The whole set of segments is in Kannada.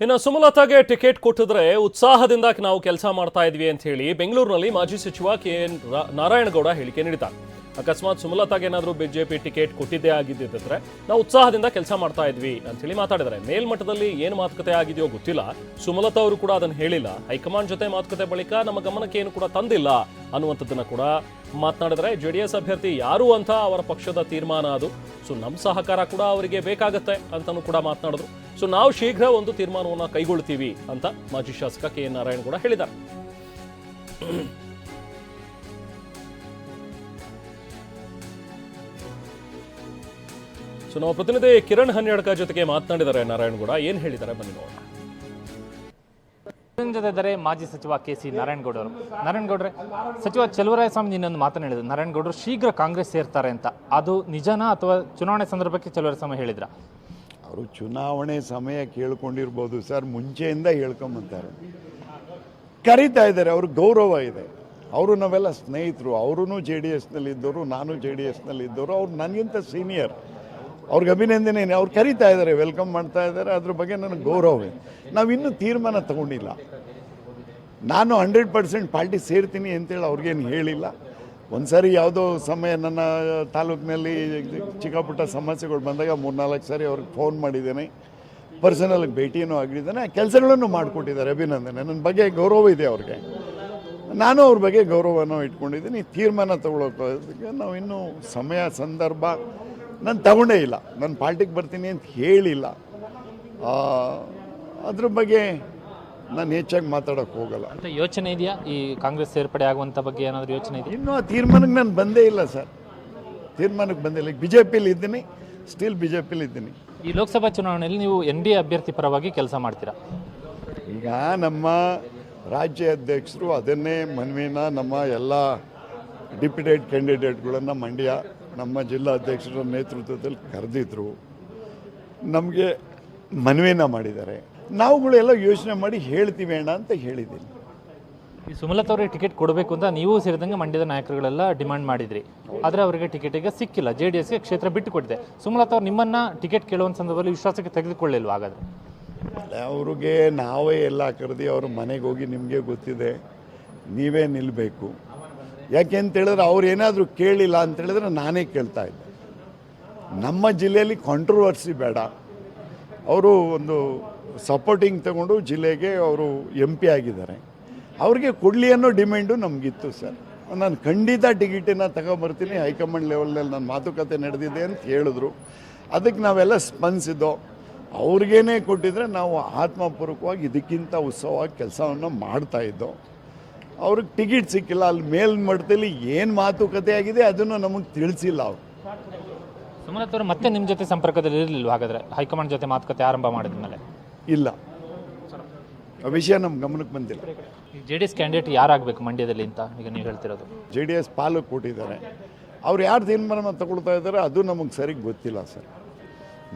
ಇನ್ನು ಸುಮಲತಾಗೆ ಟಿಕೆಟ್ ಕೊಟ್ಟಿದ್ರೆ ಉತ್ಸಾಹದಿಂದ ನಾವು ಕೆಲಸ ಮಾಡ್ತಾ ಇದ್ವಿ ಅಂತ ಹೇಳಿ ಬೆಂಗಳೂರಿನಲ್ಲಿ ಮಾಜಿ ಸಚಿವ ಕೆ ಎನ್ ನಾರಾಯಣಗೌಡ ಹೇಳಿಕೆ ನೀಡಿದ್ದಾರೆ. ಅಕಸ್ಮಾತ್ ಸುಮಲತಾಗೆ ಏನಾದರೂ ಬಿಜೆಪಿ ಟಿಕೆಟ್ ಕೊಟ್ಟಿದ್ದೇ ಆಗಿದ್ದಿದ್ರೆ ನಾವು ಉತ್ಸಾಹದಿಂದ ಕೆಲಸ ಮಾಡ್ತಾ ಇದ್ವಿ ಅಂತ ಹೇಳಿ ಮಾತಾಡಿದ್ದಾರೆ. ಮೇಲ್ಮಟ್ಟದಲ್ಲಿ ಏನು ಮಾತುಕತೆ ಆಗಿದೆಯೋ ಗೊತ್ತಿಲ್ಲ. ಸುಮಲತಾ ಅವರು ಕೂಡ ಅದನ್ನು ಹೇಳಿಲ್ಲ. ಹೈಕಮಾಂಡ್ ಜೊತೆ ಮಾತುಕತೆ ಬಳಿಕ ನಮ್ಮ ಗಮನಕ್ಕೆ ಏನು ಕೂಡ ತಂದಿಲ್ಲ ಅನ್ನುವಂಥದ್ದನ್ನು ಕೂಡ ಮಾತನಾಡಿದರೆ ಜೆ ಡಿ ಎಸ್ ಅಭ್ಯರ್ಥಿ ಯಾರು ಅಂತ ಅವರ ಪಕ್ಷದ ತೀರ್ಮಾನ ಅದು. ಸೊ ನಮ್ಮ ಸಹಕಾರ ಕೂಡ ಅವರಿಗೆ ಬೇಕಾಗತ್ತೆ ಅಂತಲೂ ಕೂಡ ಮಾತನಾಡಿದ್ರು. ಸೊ ನಾವು ಶೀಘ್ರ ಒಂದು ತೀರ್ಮಾನವನ್ನು ಕೈಗೊಳ್ತೀವಿ ಅಂತ ಮಾಜಿ ಶಾಸಕ ಕೆ ಎನ್ ನಾರಾಯಣ್ ಕೂಡ ಹೇಳಿದ್ದಾರೆ. ಸೊ ನಮ್ಮ ಪ್ರತಿನಿಧಿ ಕಿರಣ್ ಹನ್ನೆರಡ್ಕ ಜೊತೆಗೆ ಮಾತನಾಡಿದ್ದಾರೆ ನಾರಾಯಣಗೌಡ ಏನ್ ಹೇಳಿದ್ದಾರೆ? ಬನ್ನಿ ನೋಡೋಣ. ಜೊತೆ ಇದ್ದಾರೆ ಮಾಜಿ ಸಚಿವ ಕೆ ಸಿ ನಾರಾಯಣಗೌಡರು ನಾರಾಯಣಗೌಡ್ರೆ ಸಚಿವ ಚಲುವರಾಯಸ್ವಾಮಿ ನಿನ್ನೊಂದು ಮಾತನ್ನು ಹೇಳಿದ್ರು ನಾರಾಯಣಗೌಡರು ಶೀಘ್ರ ಕಾಂಗ್ರೆಸ್ ಸೇರ್ತಾರೆ ಅಂತ. ಅದು ನಿಜನಾ ಅಥವಾ ಚುನಾವಣೆ ಸಂದರ್ಭಕ್ಕೆ ಚಲುವರಾಯಸ್ವಾಮಿ ಹೇಳಿದ್ರ? ಅವರು ಚುನಾವಣೆ ಸಮಯ ಕೇಳ್ಕೊಂಡಿರ್ಬೋದು ಸರ್. ಮುಂಚೆಯಿಂದ ಹೇಳ್ಕೊಂಬಂತಾರೆ. ಕರೀತಾ ಇದ್ದಾರೆ. ಅವ್ರಿಗೆ ಗೌರವ ಇದೆ. ಅವರು ನಾವೆಲ್ಲ ಸ್ನೇಹಿತರು. ಅವರು ಜೆ ಡಿ ಎಸ್ನಲ್ಲಿ ಇದ್ದವರು ನಾನು ಜೆ ಡಿ ಎಸ್ನಲ್ಲಿ ಇದ್ದವರು ಅವ್ರು ನನಗಿಂತ ಸೀನಿಯರ್. ಅವ್ರಿಗೆ ಅಭಿನಂದನೆ. ಅವ್ರು ಕರೀತಾ ಇದ್ದಾರೆ ವೆಲ್ಕಮ್ ಮಾಡ್ತಾ ಇದ್ದಾರೆ. ಅದ್ರ ಬಗ್ಗೆ ನನಗೆ ಗೌರವ ಇದೆ ನಾವಿನ್ನೂ ತೀರ್ಮಾನ ತಗೊಂಡಿಲ್ಲ. ನಾನು ಹಂಡ್ರೆಡ್ ಪರ್ಸೆಂಟ್ ಪಾರ್ಟಿ ಸೇರ್ತೀನಿ ಅಂತೇಳಿ ಅವ್ರಿಗೇನು ಹೇಳಿಲ್ಲ. ಒಂದು ಯಾವುದೋ ಸಮಯ ನನ್ನ ತಾಲೂಕಿನಲ್ಲಿ ಚಿಕ್ಕ ಪುಟ್ಟ ಸಮಸ್ಯೆಗಳು ಬಂದಾಗ ಮೂರ್ನಾಲ್ಕು ಸಾರಿ ಅವ್ರಿಗೆ ಫೋನ್ ಮಾಡಿದ್ದೇನೆ. ಪರ್ಸನಲ್ ಭೇಟಿಯೂ ಆಗಿದ್ದಾನೆ. ಕೆಲಸಗಳನ್ನು ಮಾಡಿಕೊಟ್ಟಿದ್ದಾರೆ ಅಭಿನಂದನೆ. ನನ್ನ ಬಗ್ಗೆ ಗೌರವ ಇದೆ ಅವ್ರಿಗೆ. ನಾನು ಅವ್ರ ಬಗ್ಗೆ ಗೌರವನ ಇಟ್ಕೊಂಡಿದ್ದೀನಿ. ತೀರ್ಮಾನ ತಗೊಳ್ಳೋಕೆ ನಾವು ಇನ್ನೂ ಸಮಯ, ಸಂದರ್ಭ ನಾನು ತಗೊಂಡೇ ಇಲ್ಲ. ನಾನು ಪಾರ್ಟಿಗೆ ಬರ್ತೀನಿ ಅಂತ ಹೇಳಿಲ್ಲ. ಅದ್ರ ಬಗ್ಗೆ ನಾನು ಹೆಚ್ಚಾಗಿ ಮಾತಾಡೋಕೆ ಹೋಗಲ್ಲ. ಅಂತ ಯೋಚನೆ ಇದೆಯಾ? ಈ ಕಾಂಗ್ರೆಸ್ ಸೇರ್ಪಡೆ ಆಗುವಂಥ ಬಗ್ಗೆ ಏನಾದರೂ ಯೋಚನೆ ಇದೆಯಾ? ಇನ್ನೂ ಆ ತೀರ್ಮಾನಕ್ಕೆ ನಾನು ಬಂದೇ ಇಲ್ಲ ಸರ್. ತೀರ್ಮಾನಕ್ಕೆ ಬಂದಿಲ್ಲ ಬಿ ಜೆ ಪಿಲಿ ಇದ್ದೀನಿ. ಸ್ಟಿಲ್ ಬಿ ಜೆ ಪಿಲಿ ಇದ್ದೀನಿ. ಈ ಲೋಕಸಭಾ ಚುನಾವಣೆಯಲ್ಲಿ ನೀವು ಎನ್ ಡಿ ಎ ಅಭ್ಯರ್ಥಿ ಪರವಾಗಿ ಕೆಲಸ ಮಾಡ್ತೀರಾ? ಈಗ ನಮ್ಮ ರಾಜ್ಯ ಅಧ್ಯಕ್ಷರು ಅದನ್ನೇ ಮನವಿನ ನಮ್ಮ ಎಲ್ಲ ಡಿಪ್ಯುಟೇಟ್ ಕ್ಯಾಂಡಿಡೇಟ್ಗಳನ್ನು ಮಂಡ್ಯ ನಮ್ಮ ಜಿಲ್ಲಾಧ್ಯಕ್ಷರ ನೇತೃತ್ವದಲ್ಲಿ ಕರೆದಿದ್ರು. ನಮಗೆ ಮನವಿನ ಮಾಡಿದ್ದಾರೆ. ನಾವುಗಳೆಲ್ಲ ಯೋಚನೆ ಮಾಡಿ ಹೇಳ್ತೀವಿ ಅಣ್ಣ ಅಂತ ಹೇಳಿದ್ದೀನಿ. ಈ ಸುಮಲತಾ ಅವರಿಗೆ ಟಿಕೆಟ್ ಕೊಡಬೇಕು ಅಂತ ನೀವು ಸೇರಿದಂಗೆ ಮಂಡ್ಯದ ನಾಯಕರುಗಳೆಲ್ಲ ಡಿಮಾಂಡ್ ಮಾಡಿದ್ರಿ. ಆದರೆ ಅವರಿಗೆ ಟಿಕೆಟ್ ಈಗ ಸಿಕ್ಕಿಲ್ಲ. ಜೆ ಡಿ ಎಸ್ಗೆ ಕ್ಷೇತ್ರ ಬಿಟ್ಟು ಕೊಟ್ಟಿದೆ. ಸುಮಲತಾ ಅವ್ರು ನಿಮ್ಮನ್ನ ಟಿಕೆಟ್ ಕೇಳುವ ಸಂದರ್ಭದಲ್ಲಿ ವಿಶ್ವಾಸಕ್ಕೆ ತೆಗೆದುಕೊಳ್ಳಿಲ್ವ ಹಾಗಾದ್ರೆ? ಅವ್ರಿಗೆ ನಾವೇ ಎಲ್ಲ ಕರೆದಿ ಅವ್ರ ಮನೆಗೆ ಹೋಗಿ ನಿಮಗೆ ಗೊತ್ತಿದೆ. ನೀವೇ ನಿಲ್ಲಬೇಕು ಯಾಕೆ ಅಂತ ಹೇಳಿದ್ರೆ ಅವ್ರು ಏನಾದರೂ ಕೇಳಿಲ್ಲ ಅಂತ ಹೇಳಿದ್ರೆ ನಾನೇ ಕೇಳ್ತಾ ಇದ್ದೆ. ನಮ್ಮ ಜಿಲ್ಲೆಯಲ್ಲಿ ಕಾಂಟ್ರವರ್ಸಿ ಬೇಡ. ಅವರು ಒಂದು ಸಪೋರ್ಟಿಂಗ್ ತಗೊಂಡು ಜಿಲ್ಲೆಗೆ ಅವರು ಎಂ ಪಿ ಆಗಿದ್ದಾರೆ. ಅವ್ರಿಗೆ ಕೊಡಲಿ ಅನ್ನೋ ಡಿಮ್ಯಾಂಡು ನಮಗಿತ್ತು ಸರ್. ನಾನು ಖಂಡಿತ ಟಿಕೆಟನ್ನು ತಗೊಂಬರ್ತೀನಿ, ಹೈಕಮಾಂಡ್ ಲೆವೆಲ್ನಲ್ಲಿ ನನ್ನ ಮಾತುಕತೆ ನಡೆದಿದೆ ಅಂತ ಹೇಳಿದ್ರು. ಅದಕ್ಕೆ ನಾವೆಲ್ಲ ಸ್ಪಂದಿಸಿದ್ದೋ ಅವ್ರಿಗೇನೆ ಕೊಟ್ಟಿದ್ರೆ ನಾವು ಆತ್ಮಪೂರ್ವಕವಾಗಿ ಇದಕ್ಕಿಂತ ಉತ್ಸವವಾಗಿ ಕೆಲಸವನ್ನು ಮಾಡ್ತಾ ಇದ್ದೋ ಅವ್ರಿಗೆ ಟಿಕೆಟ್ ಸಿಕ್ಕಿಲ್ಲ ಅಲ್ಲಿ ಮೇಲ್ಮಟ್ಟದಲ್ಲಿ ಏನು ಮಾತುಕತೆ ಆಗಿದೆ ಅದನ್ನು ನಮಗೆ ತಿಳಿಸಿಲ್ಲ ಅವರು. ಸುಮನಾಥ್ ಅವರು ಮತ್ತೆ ನಿಮ್ಮ ಜೊತೆ ಸಂಪರ್ಕದಲ್ಲಿ ಇರಲಿಲ್ಲ ಹಾಗಾದರೆ? ಹೈಕಮಾಂಡ್ ಜೊತೆ ಮಾತುಕತೆ ಆರಂಭ ಮಾಡಿದ ಮೇಲೆ ಇಲ್ಲ. ಆ ವಿಷಯ ನಮ್ಮ ಗಮನಕ್ಕೆ ಬಂದಿಲ್ಲ. ಜೆ ಡಿ ಎಸ್ ಕ್ಯಾಂಡಿಡೇಟ್ ಯಾರಾಗಬೇಕು ಮಂಡ್ಯದಲ್ಲಿ ಅಂತ ಈಗ ನೀವು ಹೇಳ್ತಿರೋದು? ಜೆ ಡಿ ಎಸ್ ಪಾಲು ಕೊಟ್ಟಿದ್ದಾರೆ. ಅವ್ರು ಯಾರು ತೀರ್ಮಾನ ತಗೊಳ್ತಾ ಇದ್ದಾರೆ ಅದು ನಮಗೆ ಸರಿಗೆ ಗೊತ್ತಿಲ್ಲ ಸರ್.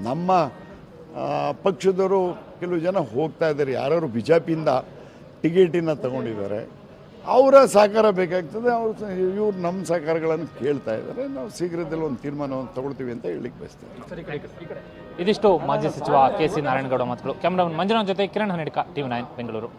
ನಮ್ಮ ಪಕ್ಷದವರು ಕೆಲವು ಜನ ಹೋಗ್ತಾ ಇದ್ದಾರೆ. ಯಾರು ಬಿ ಜೆ ಪಿಯಿಂದ ಟಿಕೆಟಿನ ತಗೊಂಡಿದ್ದಾರೆ. ಅವರ ಸಹಕಾರ ಬೇಕಾಗ್ತದೆ, ಅವರು ಇವ್ರು ನಮ್ಮ ಸಹಕಾರಗಳನ್ನು ಕೇಳ್ತಾ ಇದ್ದಾರೆ, ನಾವು ಶೀಘ್ರದಲ್ಲಿ ಒಂದು ತೀರ್ಮಾನವನ್ನು ತಗೊಳ್ತೀವಿ ಅಂತ ಹೇಳಿಕ್ಕೆ ಬಯಸ್ತೇವೆ ಇದಿಷ್ಟು ಮಾಜಿ ಸಚಿವ ಕೆ ಸಿ ನಾರಾಯಣಗೌಡ ಮಾತುಗಳು. ಕ್ಯಾಮ್ರಾಮನ್ ಮಂಜುನಾಥ್ ಜೊತೆ ಕಿರಣ್ ಹನೇಡ್ಕ, ಟಿವಿ ನೈನ್, ಬೆಂಗಳೂರು.